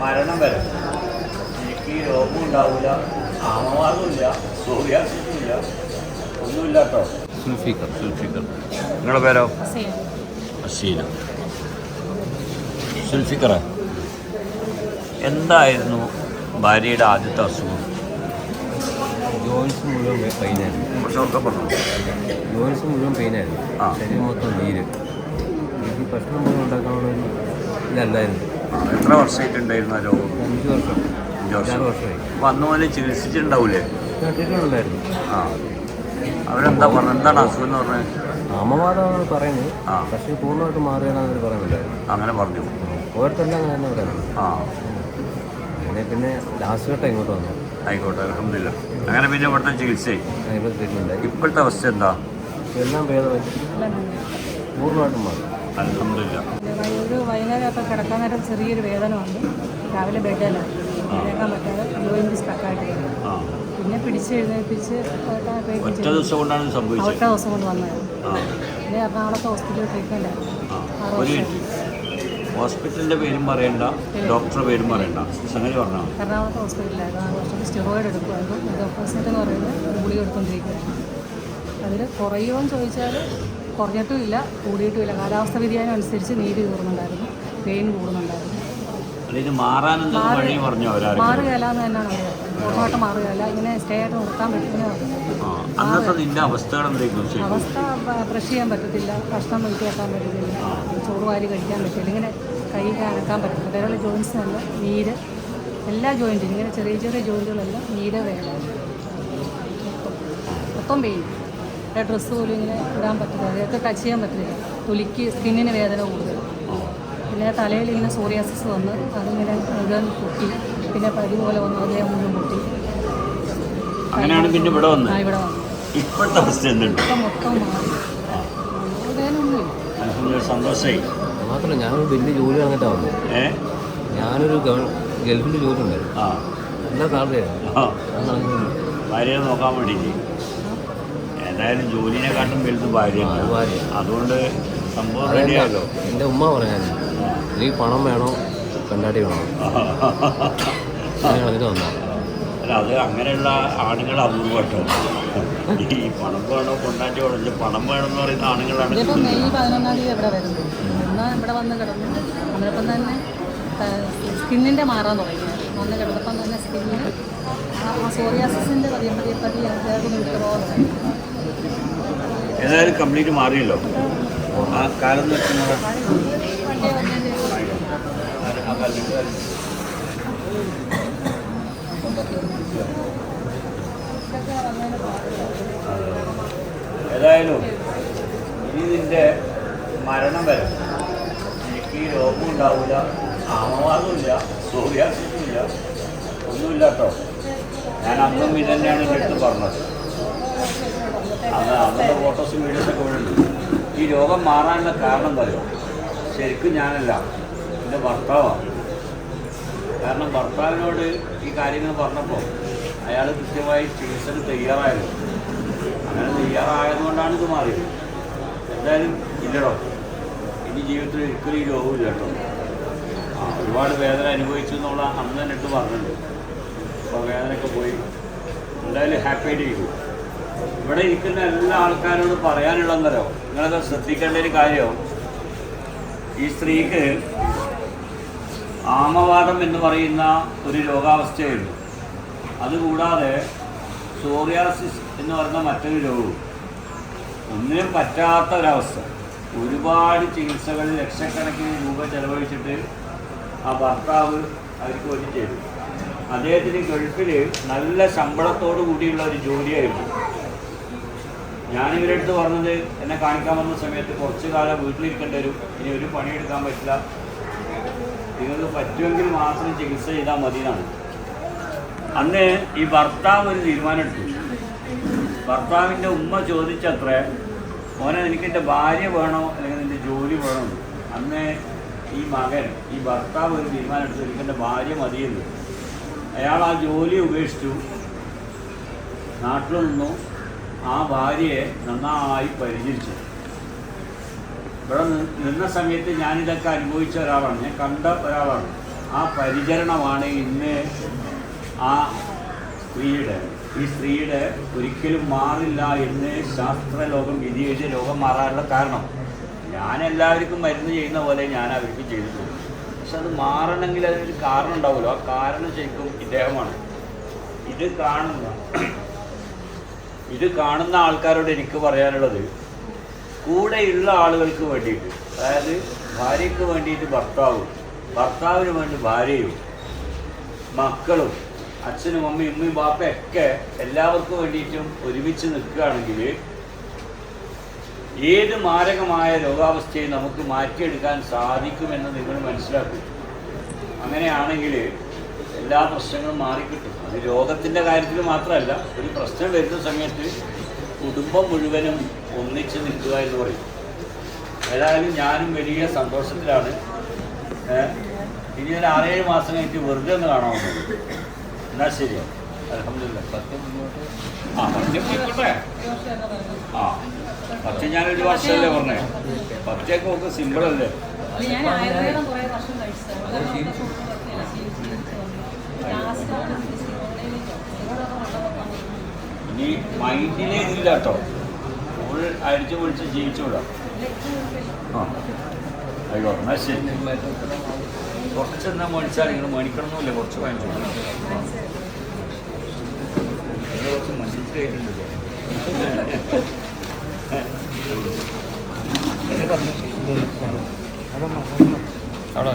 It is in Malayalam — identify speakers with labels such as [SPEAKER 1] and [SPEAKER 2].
[SPEAKER 1] മരണം വരെ. എനിക്ക് രോഗവും രോഗം ഉണ്ടാവില്ല ആമവാദമില്ല സൂര്യാസില്ല ഒന്നുമില്ലാട്ടോ
[SPEAKER 2] സുൽഫിക്കർ സുൽഫിക്കർ നിങ്ങളുടെ പേരോ? അസീന സുൽഫിക്കറ എന്തായിരുന്നു ഭാര്യയുടെ ആദ്യത്തെ അസുഖം?
[SPEAKER 3] ജോയിൻസ് മുഴുവൻ പെയിനായിരുന്നു
[SPEAKER 2] കുറച്ചൊക്കെ പറഞ്ഞു.
[SPEAKER 3] ജോയിൻസ് മുഴുവൻ പെയിനായിരുന്നു
[SPEAKER 2] ആ.
[SPEAKER 3] ശരീരം മൊത്തം നീര്. എനിക്ക് ഭക്ഷണം പോലും ഉണ്ടാക്കാനുള്ള ഇതല്ലായിരുന്നു.
[SPEAKER 2] എത്ര വർഷമായിട്ടുണ്ടായിരുന്നു ആ രോഗം?
[SPEAKER 3] അഞ്ച് വർഷം.
[SPEAKER 2] അഞ്ച് വർഷം.
[SPEAKER 3] വർഷമായി.
[SPEAKER 2] അപ്പം അന്ന് പോലെ ചികിത്സിച്ചിട്ടുണ്ടാവൂലേ?
[SPEAKER 3] കേട്ടിട്ടുണ്ടായിരുന്നു
[SPEAKER 2] ആ. അവരെന്താ പറഞ്ഞത് എന്താണ് അസുഖം എന്ന് പറഞ്ഞത്
[SPEAKER 3] അമ്മമാരാണ് പറയുന്നത്.
[SPEAKER 2] ആ.
[SPEAKER 3] പക്ഷേ പൂർണമായിട്ട് മാറുകയാണെന്ന് അവർ പറയുന്നുണ്ടായിരുന്നു
[SPEAKER 2] അങ്ങനെ പറഞ്ഞു.
[SPEAKER 3] ഓരോരുത്തരെല്ലാം അങ്ങനെ തന്നെ പറയുന്നത്.
[SPEAKER 2] ആ.
[SPEAKER 3] അങ്ങനെ പിന്നെ ലാസ്റ്റ് ഘട്ടം ഇങ്ങോട്ട് വന്നു.
[SPEAKER 2] ആയിക്കോട്ടെ അലഹമില്ല അങ്ങനെ പിന്നെ ഇവിടുത്തെ ചികിത്സയായി?
[SPEAKER 3] അതിപ്പോൾ
[SPEAKER 2] ഇപ്പോഴത്തെ അവസ്ഥ എന്താ?
[SPEAKER 3] എല്ലാം ഭേദമായി. പൂർണമായിട്ടും മാറി.
[SPEAKER 2] അലഹമില്ല
[SPEAKER 4] ഒരു വൈകുന്നേരം അപ്പം കിടക്കാൻ നേരം ചെറിയൊരു വേദന ഉണ്ട് രാവിലെ ബെഡിലാണ് എഴുന്നേക്കാൻ പറ്റാതെ ജോയിന്റ് സ്റ്റക്കായിട്ട് പിന്നെ പിടിച്ച് എഴുന്നേൽപ്പിച്ച്
[SPEAKER 2] ഒറ്റ ദിവസം കൊണ്ടാണ് സംഭവിച്ചത്?
[SPEAKER 4] ഒറ്റ ദിവസം കൊണ്ട് വന്നായിരുന്നു പിന്നെ എറണാകുളത്ത് ഹോസ്പിറ്റലിൽ ട്രീറ്റ്മെന്റ് ആയിരുന്നു.
[SPEAKER 2] ഒരു മിനിറ്റ് ഹോസ്പിറ്റലിന്റെ പേരും പറയണ്ട. ഡോക്ടറെ പേരും പറയണ്ട. സംഗതി പറഞ്ഞാൽ
[SPEAKER 4] എറണാകുളത്തെ ഹോസ്പിറ്റലിലായിരുന്നു ആ വർഷം സ്റ്റെറോയിഡ് എടുക്കുമായിരുന്നു ഇതോപ്പോസിറ്റ് എന്ന് പറയുന്നത് ഗുളിക എടുത്തുകൊണ്ടിരിക്കുകയായിരുന്നു അതിൽ കുറയുമോയെന്ന് ചോദിച്ചാൽ കുറഞ്ഞിട്ടും ഇല്ല കൂടിയിട്ടും ഇല്ല കാലാവസ്ഥ വ്യതിയാനം അനുസരിച്ച് നീര് കൂടുന്നുണ്ടായിരുന്നു പെയിൻ കൂടുന്നുണ്ടായിരുന്നു. മാറുകയല്ല എന്ന് തന്നെയാണ് പറയുന്നത്. പൂർണമായിട്ട് മാറുകയല്ല ഇങ്ങനെ സ്റ്റേ ആയിട്ട് നിർത്താൻ
[SPEAKER 2] പറ്റുന്ന
[SPEAKER 4] അവസ്ഥ ബ്രഷ് ചെയ്യാൻ പറ്റത്തില്ല ഭക്ഷണം വീട്ടിൽ വെക്കാൻ പറ്റത്തില്ല ചോറ് വാരി കഴിക്കാൻ പറ്റില്ല ഇങ്ങനെ കൈ അനക്കാൻ പറ്റത്തില്ല. ജോയിൻസ് ജോയിൻസിനെല്ലാം നീര് എല്ലാ ജോയിന്റിനും ഇങ്ങനെ ചെറിയ ചെറിയ ജോയിന്റുകളെല്ലാം നീര് വേണം. മൊത്തം പെയിൻ ഡ്രസ്സ് പോലും ഇങ്ങനെ ഇടാൻ പറ്റില്ല. അതൊക്കെ ടച്ച് ചെയ്യാൻ പറ്റില്ല. തൊലിക്ക് സ്കിന്നിന് വേദന കൂടുതൽ. പിന്നെ തലയിൽ ഇങ്ങനെ സോറിയാസിസ് വന്ന് അതിങ്ങനെ മുഴുവൻ പൊട്ടി. പിന്നെ പരി പോലെ വന്നു അതേ മുഴുവൻ പൊട്ടി.
[SPEAKER 2] അങ്ങനെയാണ് പിന്നെ ഇവിടെ
[SPEAKER 4] ആ
[SPEAKER 2] വന്നത്
[SPEAKER 4] ഇവിടെ വന്നു
[SPEAKER 2] ഇപ്പോഴത്തെ അവസ്ഥ എന്തുണ്ട്?
[SPEAKER 4] ഇപ്പം മൊത്തം മാറി. വേദനയൊന്നുമില്ല.
[SPEAKER 2] സന്തോഷമായി
[SPEAKER 3] മാത്രമല്ല ഞാനൊരു വലിയ ജോലി വന്നിട്ടാണ് വന്നത്
[SPEAKER 2] ഏ?
[SPEAKER 3] ഞാനൊരു ഗൾഫിന്റെ ജോലി ഉണ്ടായിരുന്നു.
[SPEAKER 2] ആ. ആ.
[SPEAKER 3] അതാണ്
[SPEAKER 2] ഭാര്യയെ നോക്കാൻ വേണ്ടിയിട്ട്. ഏതായാലും ജോലിനെക്കാട്ടും വലുത് ഭാര്യയാണ്.
[SPEAKER 3] ഭാര്യ.
[SPEAKER 2] അതുകൊണ്ട് സംഭവം റെഡിയാലോ
[SPEAKER 3] എന്റെ ഉമ്മ പറയാൻ നീ പണം വേണോ പെണ്ടാട്ടി വേണോ. അങ്ങനെ കളഞ്ഞിട്ട് വന്നാ
[SPEAKER 2] അല്ല അത് അങ്ങനെയുള്ള ആണുങ്ങൾ അപൂർവട്ടോ ഈ പണം വേണോ കൊണ്ടാറ്റി വേണോ പണം വേണമെന്ന് പറയുന്ന ആണുങ്ങളാണ്
[SPEAKER 4] സ്കിന്നിന്റെ മെയ് പതിനൊന്നാം തീയതി ഇവിടെ വരുന്നത് എന്നാൽ ഇവിടെ വന്ന് കിടന്നു. അന്നേരപ്പം തന്നെ സ്കിന്നിന്റെ മാറാൻ തുടങ്ങി. വന്ന് കിടന്നപ്പം തന്നെ സ്കിന്നിന്
[SPEAKER 2] ഏതായാലും കംപ്ലീറ്റ് മാറിയല്ലോ. ആ കാലം ഏതായാലും ഇതിന്റെ മരണം വരെ എനിക്ക് ഈ രോഗം ആമവാദമില്ല സൂര്യാസില്ല ഒന്നുമില്ല കേട്ടോ. ഞാൻ അന്നും ഇത് തന്നെയാണ് എന്റെ അടുത്ത് പറഞ്ഞത്. അന്ന് അന്നത്തെ ഫോട്ടോസും വീഡിയോസൊക്കെ ഉണ്ട്. ഈ രോഗം മാറാനുള്ള കാരണം പറയോ. ശരിക്കും ഞാനല്ല എന്റെ ഭർത്താവാണ് കാരണം ഭർത്താവിനോട് ഈ കാര്യങ്ങൾ പറഞ്ഞപ്പോൾ അയാൾ കൃത്യമായി ചികിത്സക്ക് തയ്യാറായത് അങ്ങനെ തയ്യാറായതുകൊണ്ടാണ് ഇത് മാറിയത്. എന്തായാലും ഇല്ലടോ. ഇനി ജീവിതത്തിൽ ഒരിക്കലും ഈ രോഗമില്ല ആ ഒരുപാട് വേദന അനുഭവിച്ചു എന്നുള്ള അന്ന് തന്നെ ഇട്ട് പറഞ്ഞിട്ടുണ്ട്. വേദനയൊക്കെ പോയി. എന്തായാലും ഹാപ്പി ആയിട്ട് ഇവിടെ ഇരിക്കുന്ന എല്ലാ ആൾക്കാരോടും പറയാനുള്ളതെന്നല്ലോ നിങ്ങളത് ശ്രദ്ധിക്കേണ്ട ഒരു കാര്യം. ഈ സ്ത്രീക്ക് ആമവാദം എന്ന് പറയുന്ന ഒരു രോഗാവസ്ഥയുണ്ട് അതുകൂടാതെ സോറിയാസിസ് എന്ന് പറയുന്ന മറ്റൊരു രോഗവും. ഒന്നിനും പറ്റാത്ത ഒരവസ്ഥ ഒരുപാട് ചികിത്സകൾ ലക്ഷക്കണക്കിന് രൂപ ചെലവഴിച്ചിട്ട് ആ ഭർത്താവ് അവർക്ക് വേണ്ടി ചെയ്തു. അദ്ദേഹത്തിന് ഗൾഫിൽ നല്ല ശമ്പളത്തോടു കൂടിയുള്ള ഒരു ജോലിയായിരുന്നു. ഞാൻ ഇവരുടെ അടുത്ത് പറഞ്ഞത് എന്നെ കാണിക്കാൻ വന്ന സമയത്ത് കുറച്ച് കാലം വീട്ടിലിരിക്കേണ്ടി വരും. ഇനി ഒരു പണിയെടുക്കാൻ പറ്റില്ല. നിങ്ങൾക്ക് പറ്റുമെങ്കിൽ മാത്രം ചികിത്സ ചെയ്താൽ മതി എന്നാണ് അന്ന് ഈ ഭർത്താവ് ഒരു തീരുമാനമെടുത്തു. ഭർത്താവിന്റെ ഉമ്മ ചോദിച്ചത്രേ മോനെ എനിക്ക് എന്റെ ഭാര്യ വേണോ? അല്ലെങ്കിൽ നിന്റെ ജോലി വേണോ. അന്ന് ഈ മകൻ ഈ ഭർത്താവ് ഒരു തീരുമാനമെടുത്തു എനിക്ക് എന്റെ ഭാര്യ മതിയെന്ന്. അയാൾ ആ ജോലി ഉപേക്ഷിച്ചു. നാട്ടിൽ നിന്നു ആ ഭാര്യയെ നന്നായി പരിചരിച്ചു. ഇവിടെ നിന്ന സമയത്ത് ഞാനിതൊക്കെ അനുഭവിച്ച ഒരാളാണ്. ഞാൻ കണ്ട ഒരാളാണ്. ആ പരിചരണമാണ് ഇന്ന് ആ സ്ത്രീയുടെ. ഈ സ്ത്രീയുടെ ഒരിക്കലും മാറില്ല എന്ന് ശാസ്ത്രലോകം വിധി എഴുതിയ ലോകം മാറാനുള്ള കാരണം. ഞാൻ എല്ലാവർക്കും മരുന്ന് ചെയ്യുന്ന പോലെ ഞാൻ അവർക്ക് ചെയ്തിട്ടുള്ളൂ പക്ഷെ അത് മാറണമെങ്കിൽ അതിനൊരു കാരണം ഉണ്ടാവുമല്ലോ. ആ കാരണം ശരിക്കും ഇദ്ദേഹമാണ്. ഇത് കാണുന്ന ഇത് കാണുന്ന ആൾക്കാരോട് എനിക്ക് പറയാനുള്ളത് കൂടെയുള്ള ആളുകൾക്ക് വേണ്ടിയിട്ട് അതായത് ഭാര്യയ്ക്ക് വേണ്ടിയിട്ട് ഭർത്താവും ഭർത്താവിന് വേണ്ടി ഭാര്യയും മക്കളും അച്ഛനും അമ്മയും ഉമ്മയും ബാപ്പയൊക്കെ എല്ലാവർക്കും വേണ്ടിയിട്ടും ഒരുമിച്ച് നിൽക്കുകയാണെങ്കിൽ ഏത് മാരകമായ രോഗാവസ്ഥയും നമുക്ക് മാറ്റിയെടുക്കാൻ സാധിക്കുമെന്ന് നിങ്ങൾ മനസ്സിലാക്കും. അങ്ങനെയാണെങ്കിൽ എല്ലാ പ്രശ്നങ്ങളും മാറിക്കിട്ടും. അത് രോഗത്തിന്റെ കാര്യത്തിൽ മാത്രമല്ല ഒരു പ്രശ്നം വരുന്ന സമയത്ത് കുടുംബം മുഴുവനും ഒന്നിച്ച് നിൽക്കുക എന്ന് പറയും. ഏതായാലും ഞാനും വലിയ സന്തോഷത്തിലാണ്? ഇനി ഒരു ആറേഴ് മാസം കഴിഞ്ഞിട്ട് വെറുതെ ഒന്ന് കാണാവുന്നത് എന്നാൽ ശരിയാണ് അലഹമില്ല സത്യം മുന്നോട്ട് ആ സത്യം ആ. സത്യം ഞാനൊരു വർഷമല്ലേ പറഞ്ഞേ? പച്ചയൊക്കെ ഒക്കെ സിമ്പിളല്ലേ? ഇനി മൈൻഡിലേ ഇതില്ല കേട്ടോ. ഫുൾ അടിച്ചു പൊളിച്ച് ജീവിച്ചുകൂടാ ആ ആയിക്കോട്ടെ എന്നാൽ ശരി. കുറച്ച് എന്നാ മേടിച്ചാൽ നിങ്ങൾ മേടിക്കണമെന്നില്ല കുറച്ച് വാങ്ങിച്ചു കുറച്ച് മനുഷ്യച്ച് കഴിഞ്ഞിട്ടുണ്ടല്ലോ
[SPEAKER 3] അവിടെ